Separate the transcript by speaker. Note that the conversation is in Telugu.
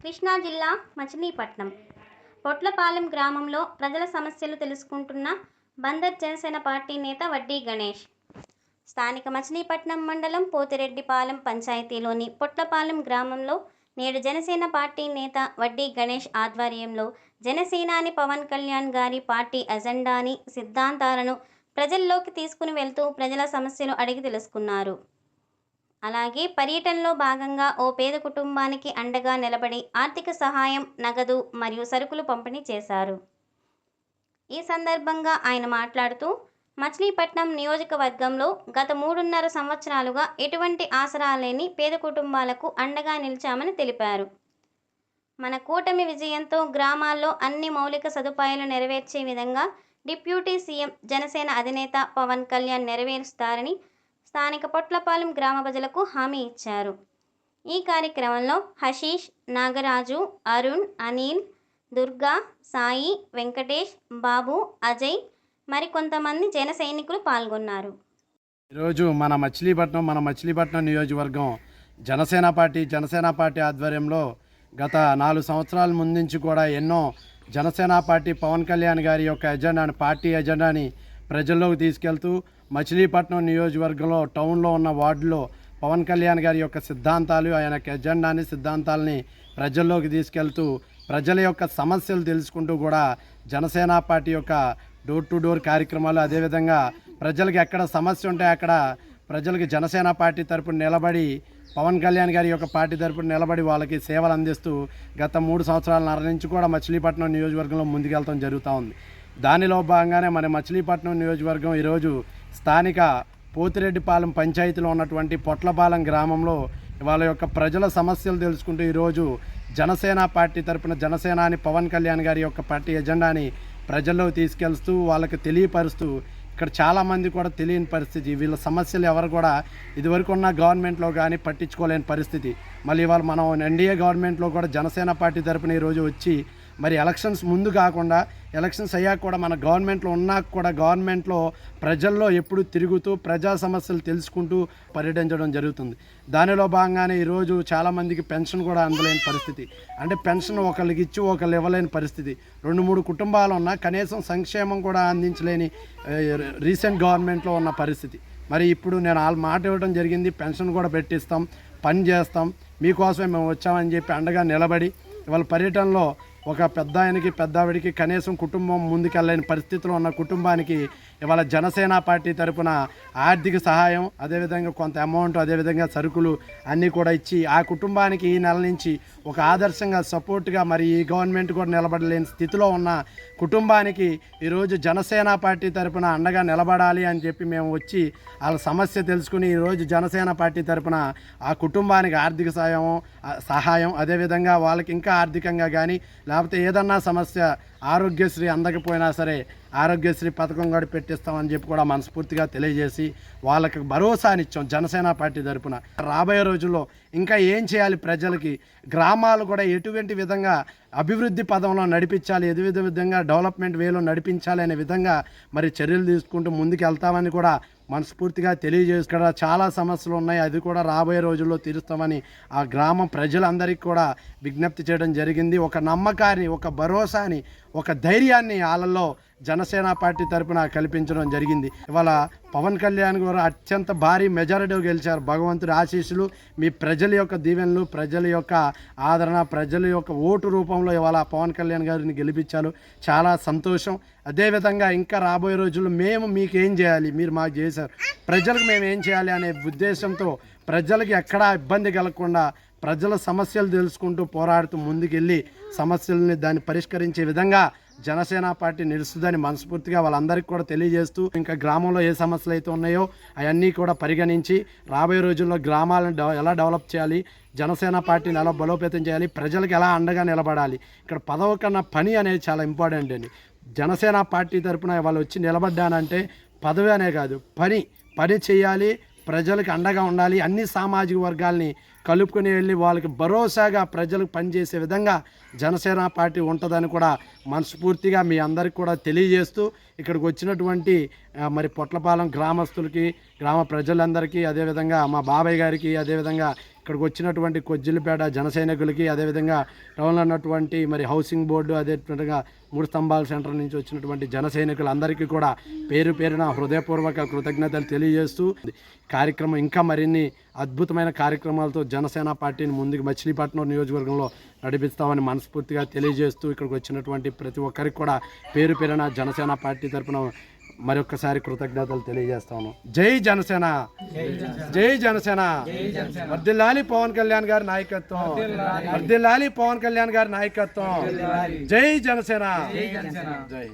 Speaker 1: కృష్ణా జిల్లా మచిలీపట్నం. పొట్లపాలెం గ్రామంలో ప్రజల సమస్యలు తెలుసుకుంటున్న బందర్ జనసేన పార్టీ నేత వడ్డీ గణేష్. స్థానిక మచిలీపట్నం మండలం పోతిరెడ్డిపాలెం పంచాయతీలోని పొట్లపాలెం గ్రామంలో నేడు జనసేన పార్టీ నేత వడ్డీ గణేష్ ఆధ్వర్యంలో జనసేనాని పవన్ కళ్యాణ్ గారి పార్టీ అజెండాని సిద్ధాంతాలను ప్రజల్లోకి తీసుకుని వెళ్తూ ప్రజల సమస్యలు అడిగి తెలుసుకున్నారు. అలాగే పర్యటనలో భాగంగా ఓ పేద కుటుంబానికి అండగా నిలబడి ఆర్థిక సహాయం నగదు మరియు సరుకులు పంపిణీ చేశారు. ఈ సందర్భంగా ఆయన మాట్లాడుతూ మచిలీపట్నం నియోజకవర్గంలో గత మూడున్నర సంవత్సరాలుగా ఎటువంటి ఆసరా లేని పేద కుటుంబాలకు అండగా నిలిచామని తెలిపారు. మన కూటమి విజయంతో గ్రామాల్లో అన్ని మౌలిక సదుపాయాలు నెరవేర్చే విధంగా డిప్యూటీ సీఎం జనసేన అధినేత పవన్ కళ్యాణ్ నెరవేరుస్తారని స్థానిక పొట్లపాలెం గ్రామ ప్రజలకు హామీ ఇచ్చారు. ఈ కార్యక్రమంలో హషీష్ నాగరాజు అరుణ్ అనిల్ దుర్గా సాయి వెంకటేష్ బాబు అజయ్ మరికొంతమంది జన సైనికులు పాల్గొన్నారు.
Speaker 2: ఈరోజు మన మచిలీపట్నం మన మచిలీపట్నం నియోజకవర్గం జనసేన పార్టీ జనసేన పార్టీ ఆధ్వర్యంలో గత నాలుగు సంవత్సరాల ముందు నుంచి కూడా ఎన్నో జనసేన పార్టీ పవన్ కళ్యాణ్ గారి యొక్క ఎజెండాని పార్టీ ఎజెండాని ప్రజల్లోకి తీసుకెళ్తూ మచిలీపట్నం నియోజకవర్గంలో టౌన్లో ఉన్న వార్డులో పవన్ కళ్యాణ్ గారి యొక్క సిద్ధాంతాలు ఆయన ఎజెండాని సిద్ధాంతాలని ప్రజల్లోకి తీసుకెళ్తూ ప్రజల యొక్క సమస్యలు తెలుసుకుంటూ కూడా జనసేన పార్టీ యొక్క డోర్ టు డోర్ కార్యక్రమాలు అదేవిధంగా ప్రజలకు ఎక్కడ సమస్య ఉంటే అక్కడ ప్రజలకు జనసేన పార్టీ తరపున నిలబడి పవన్ కళ్యాణ్ గారి యొక్క పార్టీ తరపున నిలబడి వాళ్ళకి సేవలు అందిస్తూ గత మూడు సంవత్సరాల నుంచి కూడా మచిలీపట్నం నియోజకవర్గంలో ముందుకెళ్తాం జరుగుతూ ఉంది. దానిలో భాగంగానే మన మచిలీపట్నం నియోజకవర్గం ఈరోజు స్థానిక పోతిరెడ్డిపాలెం పంచాయతీలో ఉన్నటువంటి పొట్లపాలెం గ్రామంలో వాళ్ళ యొక్క ప్రజల సమస్యలు తెలుసుకుంటూ ఈరోజు జనసేన పార్టీ తరపున జనసేనాని పవన్ కళ్యాణ్ గారి యొక్క పార్టీ ఎజెండాని ప్రజల్లో తీసుకెళ్తూ వాళ్ళకి తెలియపరుస్తూ ఇక్కడ చాలామంది కూడా తెలియని పరిస్థితి. వీళ్ళ సమస్యలు ఎవరు కూడా ఇదివరకు ఉన్న గవర్నమెంట్లో కానీ పట్టించుకోలేని పరిస్థితి. మళ్ళీ ఇవాళ మనం ఎన్డీఏ గవర్నమెంట్లో కూడా జనసేన పార్టీ తరపున ఈరోజు వచ్చి మరి ఎలక్షన్స్ ముందు కాకుండా ఎలక్షన్స్ అయ్యాక కూడా మన గవర్నమెంట్లో ఉన్నా కూడా గవర్నమెంట్లో ప్రజల్లో ఎప్పుడు తిరుగుతూ ప్రజా సమస్యలు తెలుసుకుంటూ పర్యటించడం జరుగుతుంది. దానిలో భాగంగానే ఈరోజు చాలామందికి పెన్షన్ కూడా అందలేని పరిస్థితి. అంటే పెన్షన్ ఒకళ్ళకి ఇచ్చి ఒకళ్ళు ఇవ్వలేని పరిస్థితి. రెండు మూడు కుటుంబాలు ఉన్నా కనీసం సంక్షేమం కూడా అందించలేని రీసెంట్ గవర్నమెంట్లో ఉన్న పరిస్థితి. మరి ఇప్పుడు నేను వాళ్ళ మాట ఇవ్వడం జరిగింది పెన్షన్ కూడా పెట్టిస్తాం పని చేస్తాం మీకోసమే మేము వచ్చామని చెప్పి అండగా నిలబడి ఇవాళ పర్యటనలో ఒక పెద్ద ఆయనకి పెద్ద ఆవిడికి కనీసం కుటుంబం ముందుకెళ్ళలేని పరిస్థితిలో ఉన్న కుటుంబానికి ఇవాళ జనసేన పార్టీ తరపున ఆర్థిక సహాయం అదేవిధంగా కొంత అమౌంట్ అదేవిధంగా సరుకులు అన్నీ కూడా ఇచ్చి ఆ కుటుంబానికి ఈ నెల నుంచి ఒక ఆదర్శంగా సపోర్ట్గా మరి ఈ గవర్నమెంట్ కూడా నిలబడలేని స్థితిలో ఉన్న కుటుంబానికి ఈరోజు జనసేన పార్టీ తరపున అండగా నిలబడాలి అని చెప్పి మేము వచ్చి వాళ్ళ సమస్య తెలుసుకుని ఈరోజు జనసేన పార్టీ తరపున ఆ కుటుంబానికి ఆర్థిక సహాయం సహాయం అదేవిధంగా వాళ్ళకి ఇంకా ఆర్థికంగా కానీ లేకపోతే ఏదన్నా సమస్య ఆరోగ్యశ్రీ అందకపోయినా సరే ఆరోగ్యశ్రీ పథకం కూడా పెట్టిస్తామని చెప్పి కూడా మనస్ఫూర్తిగా తెలియజేసి వాళ్ళకి భరోసానిచ్చాం జనసేన పార్టీ తరపున. రాబోయే రోజుల్లో ఇంకా ఏం చేయాలి ప్రజలకి? గ్రామాలు కూడా ఎటువంటి విధంగా అభివృద్ధి పదంలో నడిపించాలి? ఎదు విధంగా డెవలప్మెంట్ వేలో నడిపించాలి అనే విధంగా మరి చర్యలు తీసుకుంటూ ముందుకు వెళ్తామని కూడా మనస్ఫూర్తిగా తెలియజేసుకడ చాలా సమస్యలు ఉన్నాయి. అది కూడా రాబోయే రోజుల్లో తీరుస్తామని ఆ గ్రామం ప్రజలందరికీ కూడా విజ్ఞప్తి చేయడం జరిగింది. ఒక నమ్మకాన్ని ఒక భరోసాని ఒక ధైర్యాన్ని వాళ్ళల్లో జనసేన పార్టీ తరపున కల్పించడం జరిగింది. ఇవాళ పవన్ కళ్యాణ్ గారు అత్యంత భారీ మెజారిటీ గెలిచారు. భగవంతుడి ఆశీస్సులు మీ ప్రజల యొక్క దీవెనలు ప్రజల యొక్క ఆదరణ ప్రజల యొక్క ఓటు రూపంలో ఇవాళ పవన్ కళ్యాణ్ గారిని గెలిపించారు. చాలా సంతోషం. అదేవిధంగా ఇంకా రాబోయే రోజుల్లో మేము మీకు ఏం చేయాలి? మీరు మాకు చేశారు. ప్రజలకు మేము ఏం చేయాలి అనే ఉద్దేశంతో ప్రజలకు ఎక్కడా ఇబ్బంది కలగకుండా ప్రజల సమస్యలు తెలుసుకుంటూ పోరాడుతూ ముందుకెళ్ళి సమస్యల్ని దాన్ని పరిష్కరించే విధంగా జనసేన పార్టీ నిలుస్తుందని మనస్ఫూర్తిగా వాళ్ళందరికీ కూడా తెలియజేస్తూ ఇంకా గ్రామంలో ఏ సమస్యలు అయితే ఉన్నాయో అవన్నీ కూడా పరిగణించి రాబోయే రోజుల్లో గ్రామాలను ఎలా డెవలప్ చేయాలి జనసేన పార్టీని ఎలా బలోపేతం చేయాలి ప్రజలకు ఎలా అండగా నిలబడాలి ఇక్కడ పదవి కన్నా పని అనేది చాలా ఇంపార్టెంట్ అండి. జనసేన పార్టీ తరపున వాళ్ళు వచ్చి నిలబడ్డానంటే పదవి అనే కాదు. పని పని చేయాలి ప్రజలకు అండగా ఉండాలి. అన్ని సామాజిక వర్గాల్ని కలుపుకొని వెళ్ళి వాళ్ళకి భరోసాగా ప్రజలకు పనిచేసే విధంగా జనసేన పార్టీ ఉంటుందని కూడా మనస్ఫూర్తిగా మీ అందరికి కూడా తెలియజేస్తూ ఇక్కడికి వచ్చినటువంటి మరి పొట్లపాలెం గ్రామస్తులకి గ్రామ ప్రజలందరికీ అదేవిధంగా మా బాబాయ్ గారికి అదేవిధంగా ఇక్కడికి వచ్చినటువంటి కొజ్జిలిపేట జన సైనికులకి అదేవిధంగా టౌన్లో ఉన్నటువంటి మరి హౌసింగ్ బోర్డు అదేవిధంగా మూడు స్తంభాల సెంటర్ నుంచి వచ్చినటువంటి జన సైనికులందరికీ కూడా పేరు పేరున హృదయపూర్వక కృతజ్ఞతలు తెలియజేస్తూ కార్యక్రమం ఇంకా మరిన్ని అద్భుతమైన కార్యక్రమాలతో జనసేన పార్టీని ముందుకు మచిలీపట్నం నియోజకవర్గంలో నడిపిస్తామని మనస్ఫూర్తిగా తెలియజేస్తూ ఇక్కడికి వచ్చినటువంటి ప్రతి ఒక్కరికి కూడా పేరు పేరున జనసేన పార్టీ తరపున మరొకసారి కృతజ్ఞతలు తెలియజేస్తాను. జై జనసేన. జై జనసేన. వర్దిల్లాలి పవన్ కళ్యాణ్ గారి నాయకత్వం. వర్దిల్లాలి పవన్ కళ్యాణ్ గారి నాయకత్వం. జై జనసేన. జై